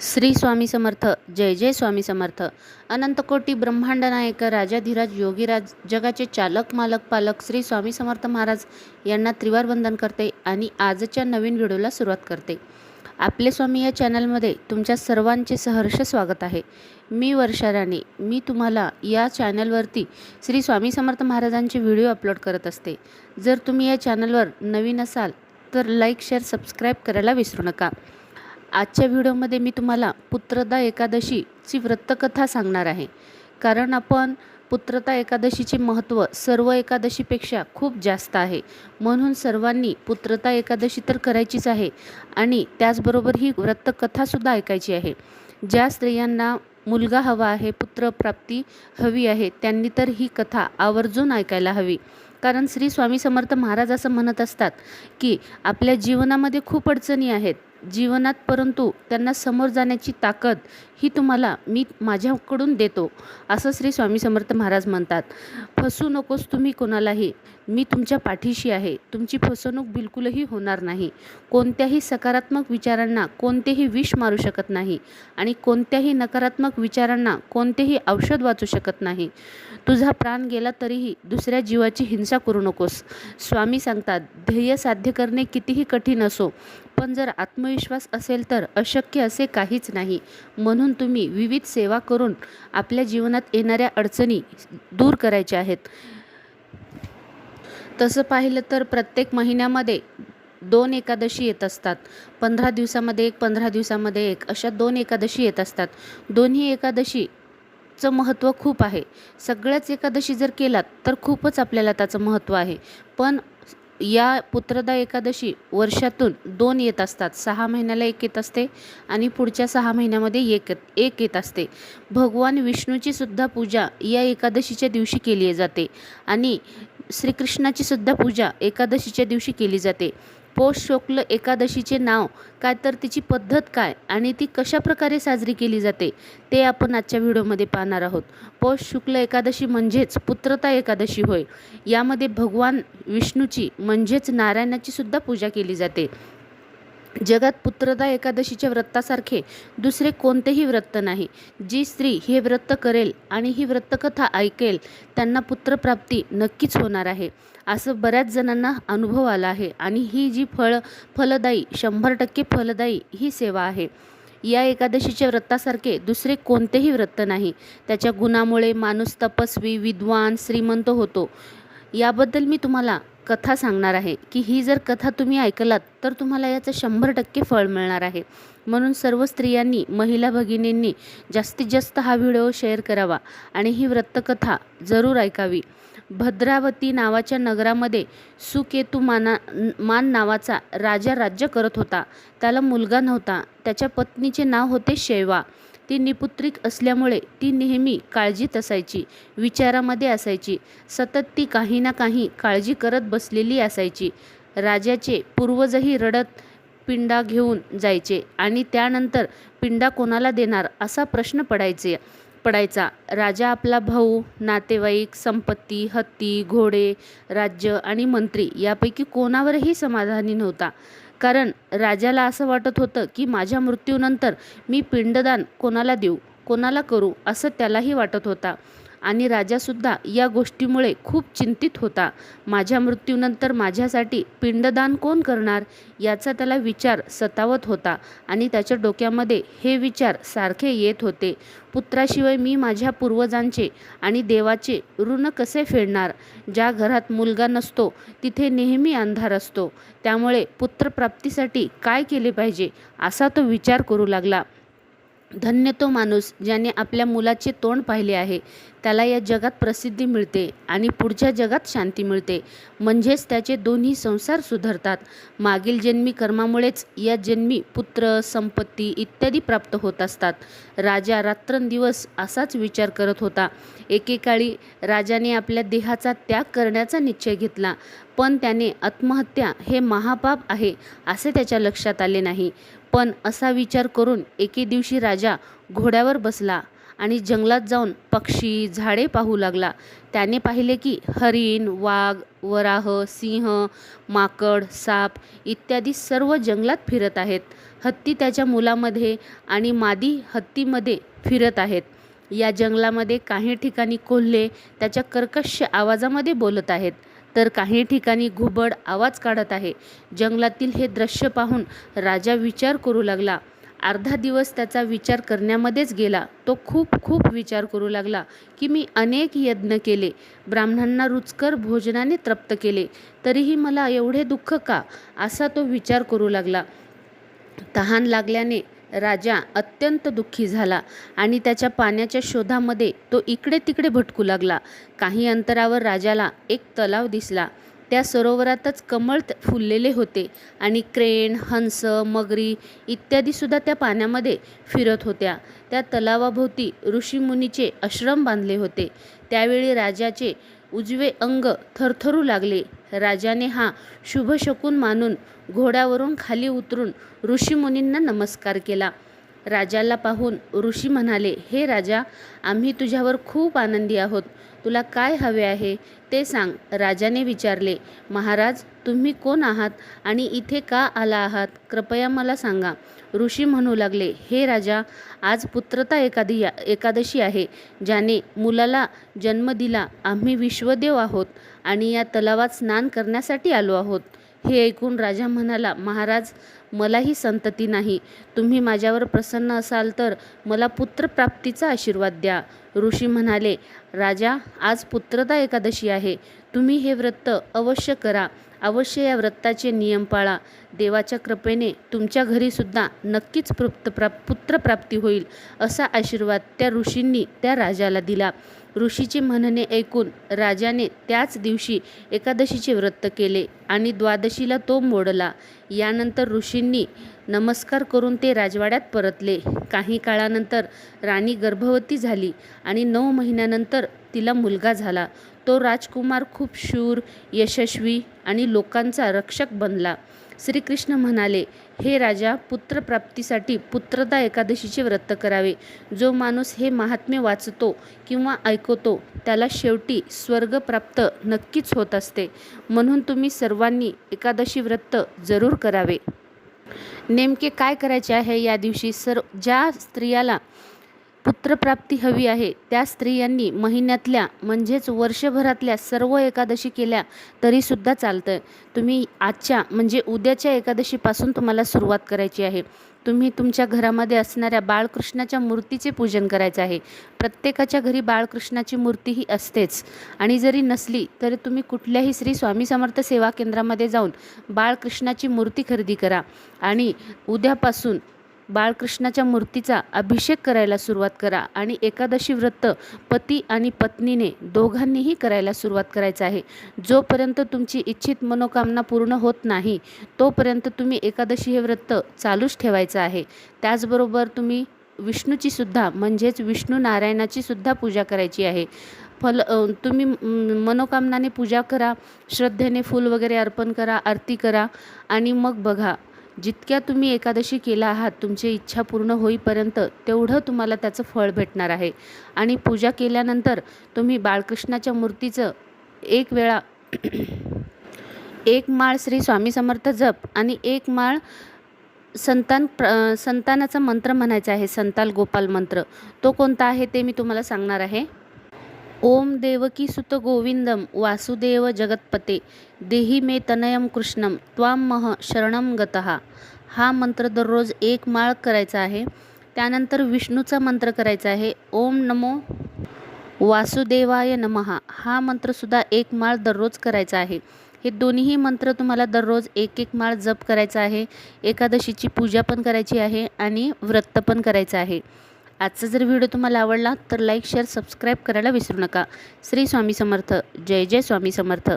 श्री स्वामी समर्थ जय जय स्वामी समर्थ. अनंतकोटी ब्रह्मांड नायक राजाधिराज योगीराज जगाचे चालक मालक पालक श्री स्वामी समर्थ महाराज यांना त्रिवार वंदन करते आणि आजच्या नवीन व्हिडिओला सुरुवात करते. आपले स्वामी या चॅनलमध्ये तुमच्या सर्वांचे सहर्ष स्वागत आहे. मी वर्षा राणे. मी तुम्हाला या चॅनलवरती श्री स्वामी समर्थ महाराजांचे व्हिडिओ अपलोड करत असते. जर तुम्ही या चॅनलवर नवीन असाल तर लाईक शेअर सबस्क्राईब करायला विसरू नका. आजच्या व्हिडिओमध्ये मी तुम्हाला पुत्रदा एकादशीची व्रतकथा सांगणार आहे. कारण आपण पुत्रता एकादशीचे महत्त्व सर्व एकादशीपेक्षा खूप जास्त आहे. म्हणून सर्वांनी पुत्रता एकादशी तर करायचीच आहे आणि त्याचबरोबर ही व्रतकथासुद्धा ऐकायची आहे. ज्या स्त्रियांना मुलगा हवा आहे पुत्रप्राप्ती हवी आहे त्यांनी तर ही कथा आवर्जून ऐकायला हवी. कारण श्री स्वामी समर्थ महाराज असं म्हणत असतात की आपल्या जीवनामध्ये खूप अडचणी आहेत. जीवनात परंतु त्यांना समोर जाण्याची ताकद ही तुम्हाला मी माझ्याकडून देतो असं श्री स्वामी समर्थ महाराज म्हणतात. फसू नकोस तुम्ही कोणालाही. मी तुमच्या पाठीशी आहे. तुमची फसवणूक बिलकुलही होणार नाही. कोणत्याही सकारात्मक विचारांना कोणतेही विष मारू शकत नाही आणि कोणत्याही नकारात्मक विचारांना कोणतेही औषध वाचू शकत नाही. तुझा प्राण गेला तरीही दुसऱ्या जीवाची हिंसा करू नकोस. स्वामी सांगतात ध्येय साध्य करणे कितीही कठीण असो पण जर आत्मविश्वास असेल तर अशक्य असे काहीच नाही. म्हणून तुम्ही विविध सेवा करून आपल्या जीवनात येणाऱ्या अडचणी दूर करायच्या आहेत. तसं पाहिलं तर प्रत्येक महिन्यामध्ये दोन एकादशी येत असतात. पंधरा दिवसामध्ये एक पंधरा दिवसामध्ये एक अशा दोन एकादशी येत असतात. दोन्ही एकादशीचं महत्त्व खूप आहे. सगळ्याच एकादशी जर केलात तर खूपच आपल्याला त्याचं महत्त्व आहे. पण या पुत्रदा एकादशी वर्षातून दोन येत असतात. सहा महिन्याला एक येत असते आणि पुढच्या सहा महिन्यामध्ये एक एक येत असते. भगवान विष्णूची सुद्धा पूजा या एकादशीच्या दिवशी केली जाते. आणि श्रीकृष्णाची सुद्धा पूजा एकादशीच्या दिवशी केली जाते. पौष शुक्ल एकादशीचे नाव काय तर तिची पद्धत काय आणि ती कशा प्रकारे साजरी केली जाते ते आपण आजच्या व्हिडिओमध्ये पाहणार आहोत. पौष शुक्ल एकादशी म्हणजेच पुत्रता एकादशी होय. यामध्ये भगवान विष्णूची म्हणजेच नारायणाची सुद्धा पूजा केली जाते. जगात पुत्रदा एकादशीच्या व्रतासारखे दुसरे कोणतेही व्रत नाही. जी स्त्री हे व्रत करेल आणि ही व्रतकथा ऐकेल त्यांना पुत्रप्राप्ती नक्कीच होणार आहे. असं बऱ्याच जणांना अनुभव आला आहे आणि ही जी फळ फलदायी शंभर टक्के फलदायी ही सेवा आहे. या एकादशीच्या व्रतासारखे दुसरे कोणतेही व्रत नाही. त्याच्या गुणामुळे माणूस तपस्वी विद्वान श्रीमंत होतो. याबद्दल मी तुम्हाला कथा सांगणार आहे की ही जर कथा तुम्ही ऐकलात तर तुम्हाला याचं शंभर टक्के फळ मिळणार आहे. म्हणून सर्व स्त्रियांनी महिला भगिनींनी जास्तीत जास्त हा व्हिडिओ शेअर करावा आणि ही व्रतकथा जरूर ऐकावी. भद्रावती नावाच्या नगरामध्ये सुकेतू माना मान नावाचा राजा राज्य करत होता. त्याला मुलगा नव्हता. त्याच्या पत्नीचे नाव होते शैवा. ती निपुत्रिक असल्यामुळे ती नेहमी काळजीत असायची विचारामध्ये असायची. सतत ती काही ना काही काळजी करत बसलेली असायची. राजाचे पूर्वजही रडत पिंडा घेऊन जायचे आणि त्यानंतर पिंडा कोणाला देणार असा प्रश्न पडायचे पडायचा. राजा आपला भाऊ नातेवाईक संपत्ती हत्ती घोडे राज्य आणि मंत्री यापैकी कोणावरही समाधानी नव्हता. कारण राजाला असं वाटत होतं की माझ्या मृत्यूनंतर मी पिंडदान कोणाला देऊ कोणाला करू असं त्यालाही वाटत होता. आणि राजासुद्धा या गोष्टीमुळे खूप चिंतित होता. माझ्या मृत्यूनंतर माझ्यासाठी पिंडदान कोण करणार? याचा त्याला विचार सतावत होता आणि त्याच्या डोक्यामध्ये हे विचार सारखे येत होते. पुत्राशिवाय मी माझ्या पूर्वजांचे आणि देवाचे ऋण कसे फेडणार? ज्या घरात मुलगा नसतो तिथे नेहमी अंधार असतो. त्यामुळे पुत्रप्राप्तीसाठी काय केले पाहिजे? असा तो विचार करू लागला. धन्य तो माणूस ज्याने आपल्या मुलाचे तोंड पाहिले आहे. त्याला या जगात प्रसिद्धी मिळते आणि पुढच्या जगात शांती मिळते. म्हणजेच त्याचे दोन्ही संसार सुधारतात. मागील जन्मी कर्मामुळेच या जन्मी पुत्र संपत्ती इत्यादी प्राप्त होत असतात. राजा रात्रंदिवस असाच विचार करत होता. एकेकाळी राजाने आपल्या देहाचा त्याग करण्याचा निश्चय घेतला. पण त्याने आत्महत्या हे महापाप आहे असे त्याच्या लक्षात आले नाही. पण असा विचार करून एके दिवशी राजा घोड्यावर बसला आणि जंगलात जाऊन पक्षी झाडे पाहू लागला. त्याने पाहिले की हरिण वाघ वराह सिंह माकड साप इत्यादी सर्व जंगलात फिरत आहेत. हत्ती त्याच्या मुलामध्ये आणि मादी हत्तीमध्ये फिरत आहेत. या जंगलामध्ये काही ठिकाणी कोल्हे त्याच्या कर्कश आवाजामध्ये बोलत आहेत. तर काही ठिकाणी घुबड आवाज काढत आहे. जंगलातील हे दृश्य पाहून राजा विचार करू लागला. अर्धा दिवस त्याचा विचार करण्यामध्येच गेला. तो खूप खूप विचार करू लागला की मी अनेक यज्ञ केले. ब्राह्मणांना रुचकर भोजनाने तृप्त केले. तरीही मला एवढे दुःख का? असा तो विचार करू लागला. तहान लागल्याने राजा अत्यंत दुःखी झाला आणि त्याच्या पाण्याच्या शोधामध्ये तो इकडे तिकडे भटकू लागला. काही अंतरावर राजाला एक तलाव दिसला. त्या सरोवरातच कमळ फुललेले होते आणि क्रेन हंस मगरी इत्यादीसुद्धा त्या पाण्यामध्ये फिरत होत्या. त्या तलावाभोवती ऋषीमुनीचे आश्रम बांधले होते. त्यावेळी राजाचे उजवे अंग थरथरू लागले. राजाने हा शुभ शकून मानून घोड्यावरून खाली उतरून ऋषीमुनींना नमस्कार केला. राजाला पाहून ऋषी म्हणाले हे राजा आम्ही तुझ्यावर खूप आनंदी आहोत. तुला काय हवे आहे ते सांग. राजाने विचारले महाराज तुम्ही कोण आहात आणि इथे का आला आहात? कृपया मला सांगा. ऋषी म्हणू लागले हे राजा आज पुत्रता एकादी एकादशी आहे ज्याने मुलाला जन्म दिला. आम्ही विश्वदेव आहोत आणि या तलावात स्नान करण्यासाठी आलो आहोत. हे ऐकून राजा म्हणाला महाराज मलाही संतती नाही. तुम्ही माझ्यावर प्रसन्न असाल तर मला पुत्रप्राप्तीचा आशीर्वाद द्या. ऋषी म्हणाले राजा आज पुत्रदा एकादशी आहे. तुम्ही हे व्रत अवश्य करा. अवश्य या व्रताचे नियम पाळा. देवाच्या कृपेने तुमच्या घरीसुद्धा नक्कीच पुत्रप्राप पुत्रप्राप्ती होईल असा आशीर्वाद त्या ऋषींनी त्या राजाला दिला. ऋषीचे म्हणणे ऐकून राजाने त्याच दिवशी एकादशीचे व्रत केले आणि द्वादशीला तो मोडला. यानंतर ऋषींनी नमस्कार करून ते राजवाड्यात परतले. काही काळानंतर राणी गर्भवती झाली आणि नऊ महिन्यानंतर तिला मुलगा झाला. तो राजकुमार खूप शूर यशस्वी आणि लोकांचा रक्षक बनला. श्रीकृष्ण म्हणाले हे राजा पुत्रप्राप्तीसाठी पुत्रदा एकादशीचे व्रत करावे. जो माणूस हे महात्म्य वाचतो किंवा ऐकतो त्याला शेवटी स्वर्गप्राप्त नक्कीच होत असते. म्हणून तुम्ही सर्वांनी एकादशी व्रत जरूर करावे. नेमके काय करायचे आहे या दिवशी? सर्व ज्या स्त्रियाला पुत्रप्राप्ती हवी आहे. त्या स्त्रियांनी महिन्यातल्या म्हणजेच वर्षभरातल्या सर्व एकादशी केल्या तरीसुद्धा चालतं आहे तुम्ही आजच्या म्हणजे उद्याच्या एकादशीपासून तुम्हाला सुरुवात करायची आहे. तुम्ही तुमच्या घरामध्ये असणाऱ्या बाळकृष्णाच्या मूर्तीचे पूजन करायचं आहे. प्रत्येकाच्या घरी बाळकृष्णाची मूर्ती ही असतेच. आणि जरी नसली तरी तुम्ही कुठल्याही श्री स्वामी समर्थ सेवा केंद्रामध्ये जाऊन बाळकृष्णाची मूर्ती खरेदी करा. आणि उद्यापासून बाळकृष्णाच्या मूर्तीचा अभिषेक करायला सुरुवात करा आणि एकादशी व्रत पती आणि पत्नीने दोघांनीही करायला सुरुवात करायचं आहे. जोपर्यंत तुमची इच्छित मनोकामना पूर्ण होत नाही तोपर्यंत तुम्ही एकादशी हे व्रत चालूच ठेवायचं आहे. त्याचबरोबर तुम्ही विष्णूची सुद्धा म्हणजेच विष्णू नारायणाची सुद्धा पूजा करायची आहे. फल तुम्ही मनोकामनाने पूजा करा श्रद्धेने फूल वगैरे अर्पण करा आरती करा आणि मग बघा जितक्या तुम्ही एकादशी केला आहात तुमची इच्छा पूर्ण होईपर्यंत तेवढं तुम्हाला त्याचं फळ भेटणार आहे. आणि पूजा केल्यानंतर तुम्ही बाळकृष्णाच्या मूर्तीचं एक वेळा एक माळ श्री स्वामी समर्थ जप आणि एक माळ संतान प्र संतानाचा मंत्र म्हणायचा आहे संताल गोपाल मंत्र. तो कोणता आहे ते मी तुम्हाला सांगणार आहे. ओम देवकी सुत गोविंदम वासुदेव जगतपते देही मे तनयम कृष्णम त्वाम मह शरणम गतः. हा मंत्र दररोज एक माळ करायचा आहे. त्यानंतर विष्णूचा मंत्र करायचा आहे. ओम नमो वासुदेवाय नमहा हा मंत्रसुद्धा एक माळ दररोज करायचा आहे. हे दोन्हीही मंत्र तुम्हाला दररोज एक एक माळ जप करायचा आहे. एकादशीची पूजा पण करायची आहे आणि व्रत पण करायचं आहे. आजचा जर व्हिडिओ तुम्हाला आवडला तर लाईक शेअर सबस्क्राईब करायला विसरू नका. श्री स्वामी समर्थ. जय जय स्वामी समर्थ.